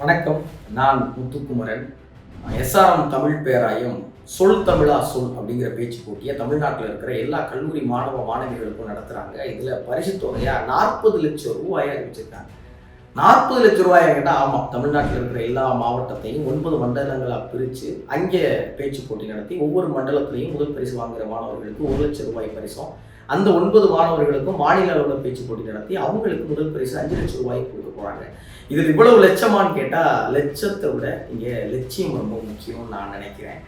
வணக்கம். நான் முத்துக்குமரன். எஸ்ஆர்எம் தமிழ் பேராயம் சொல் தமிழா சொல் அப்படிங்கிற பேச்சு போட்டியை தமிழ்நாட்டில் இருக்கிற எல்லா கல்லூரி மாணவ மாணவிகளுக்கும் நடத்துகிறாங்க இதில் பரிசு தொகையாக நாற்பது லட்சம் ரூபாயை அறிவிச்சிருக்காங்க நாற்பது லட்சம் ரூபாய் கேட்டால் ஆமாம் தமிழ்நாட்டில் இருக்கிற எல்லா மாவட்டத்தையும் ஒன்பது மண்டலங்களாக பிரித்து அங்கே பேச்சு போட்டி நடத்தி ஒவ்வொரு மண்டலத்திலையும் முதல் பரிசு வாங்குகிற மாணவர்களுக்கு ஒரு லட்சம் ரூபாய் பரிசும் அந்த ஒன்பது மாணவர்களுக்கும் மாநில அளவில் பேச்சு போட்டி நடத்தி அவங்களுக்கு முதல் பரிசு அஞ்சு லட்சம் ரூபாய் கொடுக்க போகிறாங்க இதில் இவ்வளவு லட்சமான்னு கேட்டால் லட்சத்தை விட இங்கே லட்சியம் ரொம்ப முக்கியம்னு நான் நினைக்கிறேன்.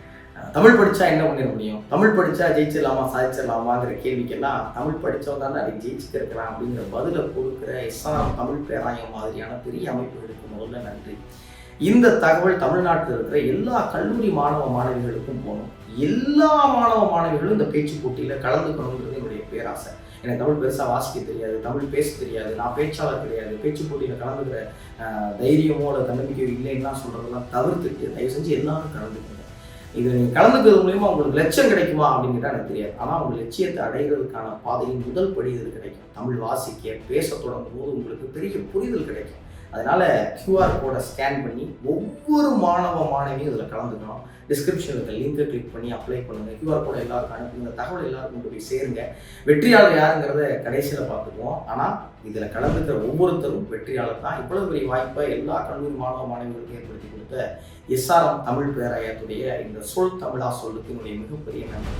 தமிழ் படித்தா என்ன பண்ணிட முடியும்? தமிழ் படித்தா ஜெயிச்சிடலாமா சாதிச்சிடலாமாங்கிற கேள்விக்கெல்லாம் தமிழ் படித்தவங்க தான் அதை ஜெயிச்சுக்கிறக்கலாம் அப்படிங்கிற பதிலை கொடுக்குற இஸ்லாம் தமிழ் பேராயம் மாதிரியான பெரிய அமைப்புகளுக்கு முதல்ல நன்றி. இந்த தகவல் தமிழ்நாட்டில் இருக்கிற எல்லா கல்லூரி மாணவ மாணவிகளுக்கும் போகணும். எல்லா மாணவ மாணவிகளும் இந்த பேச்சு போட்டியில் கலந்துக்கணுங்கிறது என்னுடைய பேராசை. எனக்கு தமிழ் பெருசாக வாசிக்க தெரியாது தமிழ் பேச தெரியாது நான் பேச்சாளர் கிடையாது பேச்சு போட்டியில் கலந்துக்கிற தைரியமோ அல்லது தன்னம்பிக்கையோ இல்லைன்னா சொல்கிறதெல்லாம் தவிர்த்துட்டு தயவு செஞ்சு எல்லாரும் கலந்துக்கணும் இதில் நீங்கள் கலந்துக்கிறது மூலியமா உங்களுக்கு லட்சம் கிடைக்குமா அப்படிங்கிறத எனக்கு தெரியாது. ஆனால் உங்கள் லட்சியத்தை அடைகிறதுக்கான பாதையின் முதல் படி இதில் கிடைக்கும். தமிழ் வாசிக்க பேச தொடங்கும் போது உங்களுக்கு பெரிய புரிதல் கிடைக்கும். அதனால கியூஆர் கோடை ஸ்கேன் பண்ணி ஒவ்வொரு மாணவ மாணவியும் இதில் கலந்துக்கணும். டிஸ்கிரிப்ஷனில் இருக்க லிங்கை கிளிக் பண்ணி அப்ளை பண்ணுங்கள் கியூஆர் கோடை எல்லாருக்கும் அனுப்புங்க இந்த தகவல் எல்லாருக்கும் கொண்டு போய் சேருங்க. வெற்றியாளர் யாருங்கிறத கடைசியில் பார்த்துக்குவோம். ஆனால் இதில் கலந்துக்கிற ஒவ்வொருத்தரும் வெற்றியாளர் தான் இவ்வளவு பெரிய வாய்ப்பை எல்லா கல்லூரி மாணவ மாணவிகளுக்கும் ஏற்படுத்தி கொடுத்த எஸ்ஆர்எம் தமிழ் பேராயத்துடைய இந்த சொல் தமிழா சொல்லுக்கு என்னுடைய மிகப்பெரிய நன்றி.